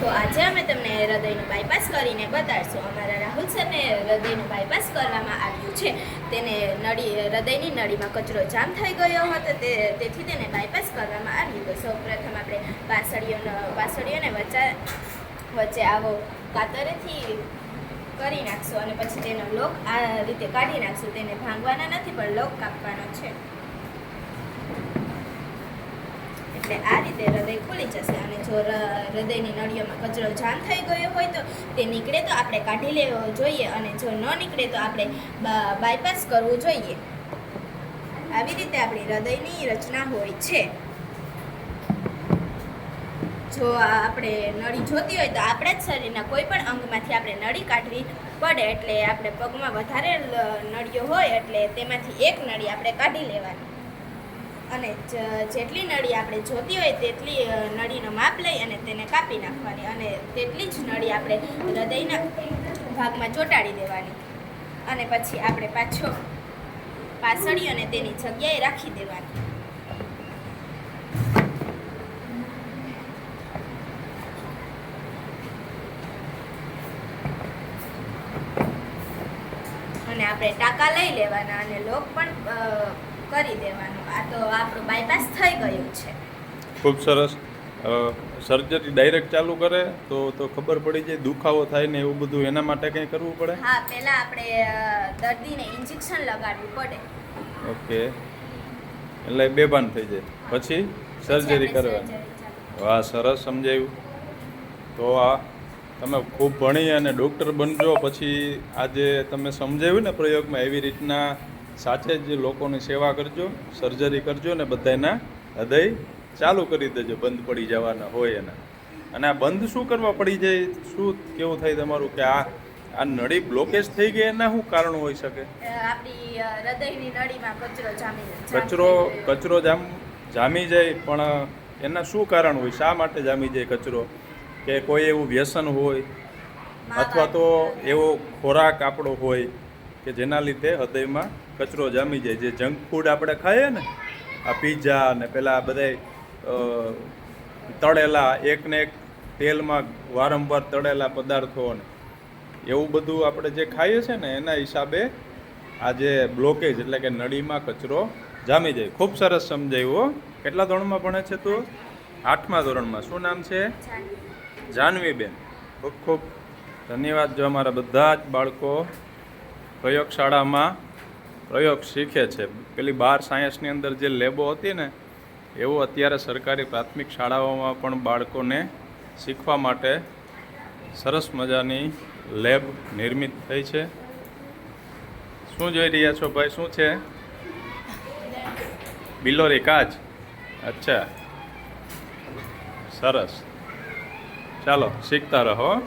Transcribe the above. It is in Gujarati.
તો આજે અમે તમને હૃદયનું બાયપાસ કરીને બતાડશું અમારા રાહુલ સરને હૃદયનું બાયપાસ કરવામાં આવ્યું છે. તેને નળી, હૃદયની નળીમાં કચરો જામ થઈ ગયો હતો તે, તેથી તેને બાયપાસ કરવામાં આવ્યું. તો સૌપ્રથમ આપણે પાસળીઓનો પાસળીઓને વચ્ચે વચ્ચે આવો કાતરેથી કરી નાખશું અને પછી તેનો લોક આ રીતે કાઢી નાખશું. તેને ભાંગવાના નથી, પણ લોક કાપવાનો છે. એટલે આ રીતે હૃદય ખુલી જશે. જો હૃદયની નળીઓમાં કચરો જામ થઈ ગયો હોય તો તે નીકળે તો આપણે કાઢી લેવો જોઈએ અને જો ન નીકળે તો આપણે બાયપાસ કરવું જોઈએ. આવી રીતે આપણી હૃદયની રચના હોય છે. જો આપણે નળી જોતી હોય તો આપણા જ શરીરના કોઈ પણ અંગમાંથી આપણે નળી કાઢવી પડે એટલે આપણે પગમાં વધારે નળીઓ હોય એટલે તેમાંથી એક નળી આપણે કાઢી લેવાની. અને જેટલી નળી આપણે જોતી હોય તેટલી નળીનો માપ લઈ અને તેને કાપી નાખવાની અને તેટલી જ નળી આપણે હૃદયના ભાગમાં ચોંટાડી દેવાની. અને પછી આપણે પાછો પાસળી અને તેની જગ્યાએ રાખી દેવાની. અને આપણે ટાંકા લઈ લેવાના અને લોક પણ કરી દેવાનું. આ તો આપણો બાયપાસ થઈ ગયું છે. ખૂબ સરસ. સર્જરી ડાયરેક્ટ ચાલુ કરે તો તો ખબર પડી જાય દુખાવો થાય ને એવું બધું. એના માટે કંઈ કરવું પડે? હા પહેલા આપણે દર્દીને ઇન્જેક્શન લગાડવું પડે. ઓકે. એટલે બેભાન થઈ જાય. પછી સર્જરી કરવાની. વાહ સરસ સમજાયું. તો આ તમે ખૂબ ભણી અને ડૉક્ટર બનજો. પછી આજે તમે સમજાવ્યું ને પ્રયોગમાં એવી રીતના સાચે જ લોકોની સેવા કરજો સર્જરી કરજો ને બધાના હૃદય ચાલુ કરી દેજો બંધ પડી જવાના હોય એના. અને આ બંધ શું કરવા પડી જાય શું કેવું થાય તમારું કે આ આ નળી બ્લોકેજ થઈ ગઈ એના શું કારણ હોઈ શકે? આપણી હૃદયની નળીમાં કચરો જામી જામ કચરો કચરો જામ જામી જાય પણ એના શું કારણ હોય? શા માટે જામી જાય કચરો? કે કોઈ એવું વ્યસન હોય અથવા તો એવો ખોરાક આપણો હોય કે જેના લીધે હૃદયમાં કચરો જામી જાય. જે જંક ફૂડ આપણે ખાઈએ ને આ પીઝા ને પેલા બધાય તળેલા એક ને એક તેલમાં વારંવાર તળેલા પદાર્થોને એવું બધું આપણે જે ખાઈએ છે ને એના હિસાબે આ જે બ્લોકેજ એટલે કે નળીમાં કચરો જામી જાય. ખૂબ સરસ સમજાયું કેટલા ધોરણમાં ભણે છે તું? આઠમા ધોરણમાં. શું નામ છે? જાનવીબેન. ખૂબ ખૂબ ધન્યવાદ જો અમારા બધા જ બાળકો પ્રયોગશાળામાં પ્રયોગ શીખે છે. પેલી બાર સાયન્સની અંદર જે લેબો હતી ને, એવું અત્યારે સરકારી પ્રાથમિક શાળાઓમાં પણ બાળકોને શીખવા માટે સરસ મજાની લેબ નિર્મિત થઈ છે. શું જોઈ રહ્યા છો ભાઈ? શું છે? બિલોરી કાચ? અચ્છા. સરસ. ચાલો, શીખતા રહો